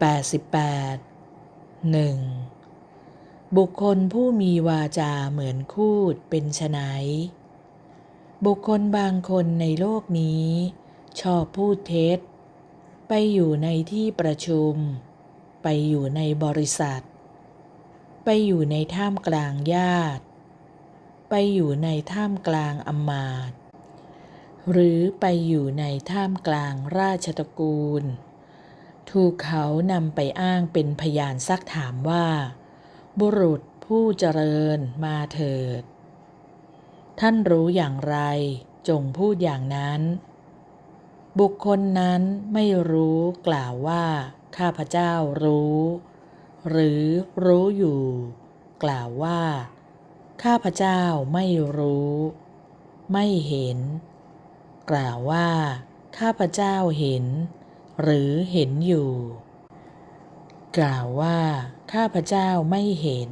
88 1. บุคคลผู้มีวาจาเหมือนคูดเป็นไฉนบุคคลบางคนในโลกนี้ ชอบพูดเท็จ ไปอยู่ในที่ประชุม ไปอยู่ในบริษัท ไปอยู่ในท่ามกลางญาติ ไปอยู่ในท่ามกลางอมาตหรือไปอยู่ในท่ามกลางราชตระกูล ถูกเขานำไปอ้างเป็นพยานซักถามว่า บุรุษผู้เจริญมาเถิด ท่านรู้อย่างไร จงพูดอย่างนั้น บุคคลนั้นไม่รู้กล่าวว่า ข้าพเจ้ารู้ หรือรู้อยู่ กล่าวว่า ข้าพเจ้าไม่รู้ ไม่เห็น กล่าวว่า ข้าพเจ้าเห็น หรือเห็นอยู่ กล่าวว่า ข้าพเจ้าไม่เห็น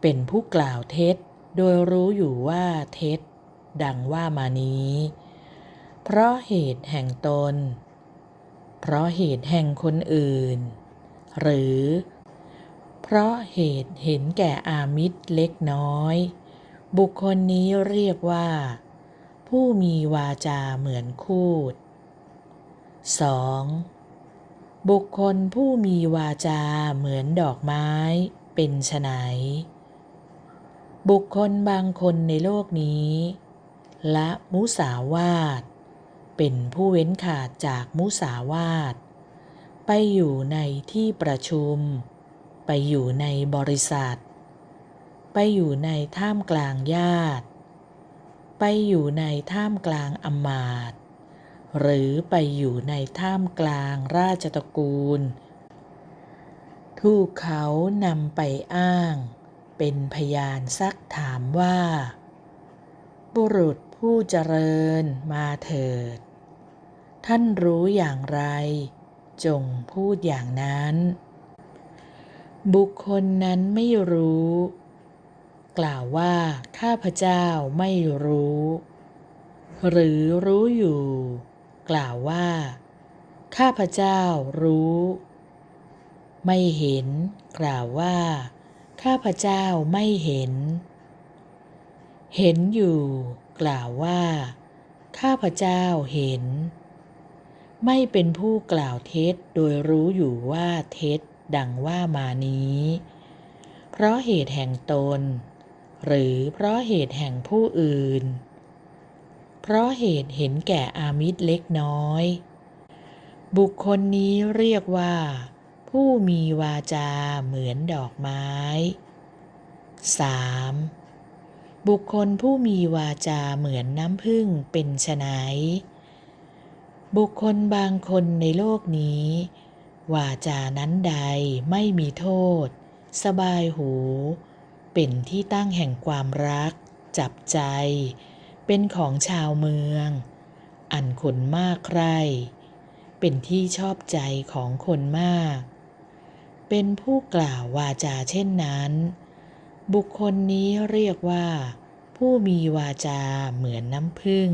เป็นผู้กล่าวเท็จ โดยรู้อยู่ว่าเท็จ ดังว่ามานี้ เพราะเหตุแห่งตน เพราะเหตุแห่งคนอื่น หรือ เพราะเหตุเห็นแก่อามิตรเล็กน้อย บุคคลนี้เรียกว่า ผู้มีวาจาเหมือนคูด 2. บุคคลผู้มีวาจาเหมือนดอกไม้เป็นไฉนบุคคลบางคนในโลกนี้ละมุสาวาทเป็นผู้เว้นขาดจากมุสาวาทไปอยู่ในที่ประชุม ไปอยู่ในบริษัท ไปอยู่ในท่ามกลางญาติ ไปอยู่ในท่ามกลางอมาตย์ หรือไปอยู่ในท่ามกลางราชตระกูล ถูกเขานำไปอ้าง เป็นพยานซักถามว่า บุรุษผู้เจริญมาเถิด ท่านรู้อย่างไร จงพูดอย่างนั้น บุคคลนั้นไม่รู้ กล่าวว่าข้าพเจ้าไม่รู้ หรือรู้อยู่ กล่าวว่า ข้าพเจ้ารู้ ไม่เห็น กล่าวว่า ข้าพเจ้าไม่เห็น เห็นอยู่ กล่าวว่า ข้าพเจ้าเห็น ไม่เป็นผู้กล่าวเท็จโดยรู้อยู่ว่าเท็จดังว่ามานี้ เพราะเหตุแห่งตน หรือเพราะเหตุแห่งผู้อื่น เพราะเหตุเห็นแก่อามิตรเล็กน้อย บุคคลนี้เรียกว่า ผู้มีวาจาเหมือนดอกไม้ 3. บุคคลผู้มีวาจาเหมือนน้ำพึ่งเป็นไฉนบุคคลบางคนในโลกนี้ วาจานั้นใดไม่มีโทษ สบายหู เป็นที่ตั้งแห่งความรัก จับใจ เป็นของชาวเมือง อันคนมากใคร เป็นที่ชอบใจของคนมาก เป็นผู้กล่าววาจาเช่นนั้น บุคคลนี้เรียกว่า ผู้มีวาจาเหมือนน้ำพึ่ง